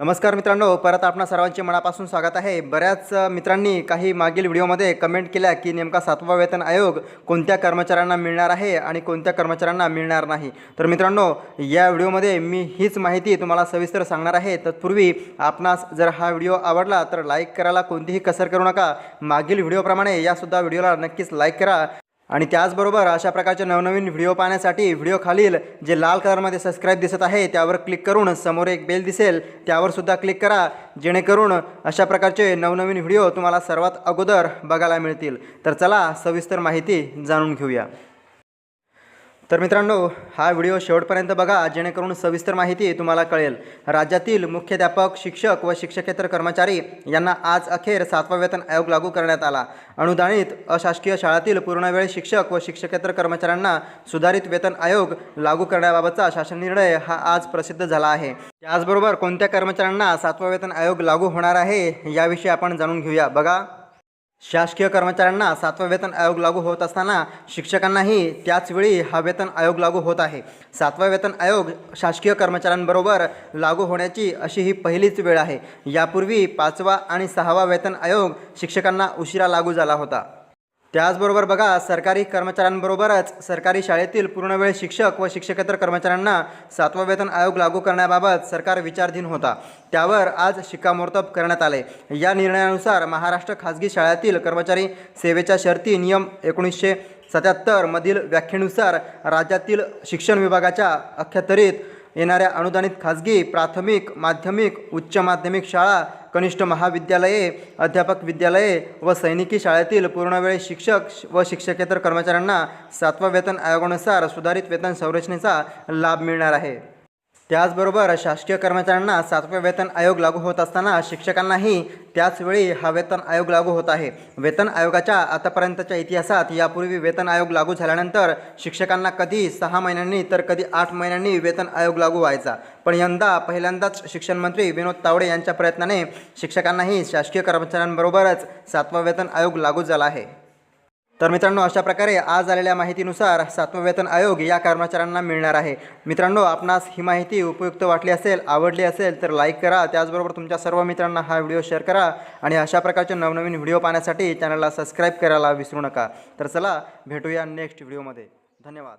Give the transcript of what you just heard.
नमस्कार मित्रांनो परत आपणा सर्वांचे मनापासून स्वागत आहे. बऱ्याच मित्रांनी काही मागील व्हिडिओमध्ये कमेंट केल्या की नेमका सातवा वेतन आयोग कोणत्या कर्मचाऱ्यांना मिळणार आहे आणि कोणत्या कर्मचाऱ्यांना मिळणार नाही. तर मित्रांनो या व्हिडिओमध्ये मी हीच माहिती तुम्हाला सविस्तर सांगणार आहे. तत्पूर्वी आपणास जर हा व्हिडिओ आवडला तर लाईक करायला कोणतीही कसर करू नका. मागील व्हिडिओप्रमाणे यासुद्धा व्हिडिओला नक्कीच लाईक करा. आणि त्याचबरोबर अशा प्रकारचे नवनवीन व्हिडिओ पाहण्यासाठी व्हिडिओ खालील जे लाल कलरमध्ये सबस्क्राईब दिसत आहे त्यावर क्लिक करून समोर एक बेल दिसेल त्यावर सुद्धा क्लिक करा जेणेकरून अशा प्रकारचे नवनवीन व्हिडिओ तुम्हाला सर्वात अगोदर बघायला मिळतील. तर चला सविस्तर माहिती जाणून घेऊया. तर मित्रांनो हा व्हिडिओ शेवटपर्यंत बघा जेणेकरून सविस्तर माहिती तुम्हाला कळेल. राज्यातील मुख्याध्यापक शिक्षक व शिक्षकेतर कर्मचारी यांना आज अखेर सातवा वेतन आयोग लागू करण्यात आला. अनुदानित अशासकीय शाळातील पूर्णवेळ शिक्षक व शिक्षकेतर कर्मचाऱ्यांना सुधारित वेतन आयोग लागू करण्याबाबतचा शासन निर्णय हा आज प्रसिद्ध झाला आहे. त्याचबरोबर कोणत्या कर्मचाऱ्यांना सातवा वेतन आयोग लागू होणार आहे याविषयी आपण जाणून घेऊया. बघा. शासकीय कर्मचाऱ्यांना सातवा वेतन आयोग लागू होत असताना शिक्षकांनाही त्याचवेळी हा वेतन आयोग लागू होत आहे. सातवा वेतन आयोग शासकीय कर्मचाऱ्यांबरोबर लागू होण्याची अशी ही पहिलीच वेळ आहे. यापूर्वी पाचवा आणि सहावा वेतन आयोग शिक्षकांना उशिरा लागू झाला होता. त्याचबरोबर बघा सरकारी कर्मचाऱ्यांबरोबरच सरकारी शाळेतील पूर्णवेळ शिक्षक व शिक्षकेतर कर्मचाऱ्यांना सातवा वेतन आयोग लागू करण्याबाबत सरकार विचारधीन होता. त्यावर आज शिक्कामोर्तब करण्यात आले. या निर्णयानुसार महाराष्ट्र खाजगी शाळेतील कर्मचारी सेवेच्या शर्ती नियम एकोणीसशे सत्याहत्तरमधील व्याख्येनुसार राज्यातील शिक्षण विभागाच्या अखत्यारीत येणाऱ्या अनुदानित खाजगी प्राथमिक माध्यमिक उच्च माध्यमिक शाळा कनिष्ठ महाविद्यालये अध्यापक विद्यालये व सैनिकी शाळेतील पूर्णवेळ शिक्षक व शिक्षकेतर कर्मचाऱ्यांना सातवा वेतन आयोगानुसार सुधारित वेतन संरचनेचा लाभ मिळणार आहे. त्याचबरोबर शासकीय कर्मचाऱ्यांना सातवे वेतन आयोग लागू होत असताना शिक्षकांनाही त्याचवेळी हा वेतन आयोग लागू होत आहे. वेतन आयोगाच्या आतापर्यंतच्या इतिहासात यापूर्वी वेतन आयोग लागू झाल्यानंतर शिक्षकांना कधी सहा महिन्यांनी तर कधी आठ महिन्यांनी वेतन आयोग लागू व्हायचा. पण यंदा पहिल्यांदाच शिक्षण मंत्री विनोद तावडे यांच्या प्रयत्नाने शिक्षकांनाही शासकीय कर्मचाऱ्यांबरोबरच सातवा वेतन आयोग लागू झाला आहे. तर मित्रांनो अशा प्रकारे आज आलेल्या माहितीनुसार सातवा वेतन आयोग या कर्मचाऱ्यांना मिळणार आहे. मित्रांनो आपणास ही माहिती उपयुक्त वाटली असेल आवडली असेल तर लाईक करा. त्याचबरोबर तुमच्या सर्व मित्रांना हा व्हिडिओ शेअर करा आणि अशा प्रकारचे नवनवीन व्हिडिओ पाहण्यासाठी चॅनलला सबस्क्राईब करायला विसरू नका. तर चला भेटूया नेक्स्ट व्हिडिओमध्ये धन्यवाद.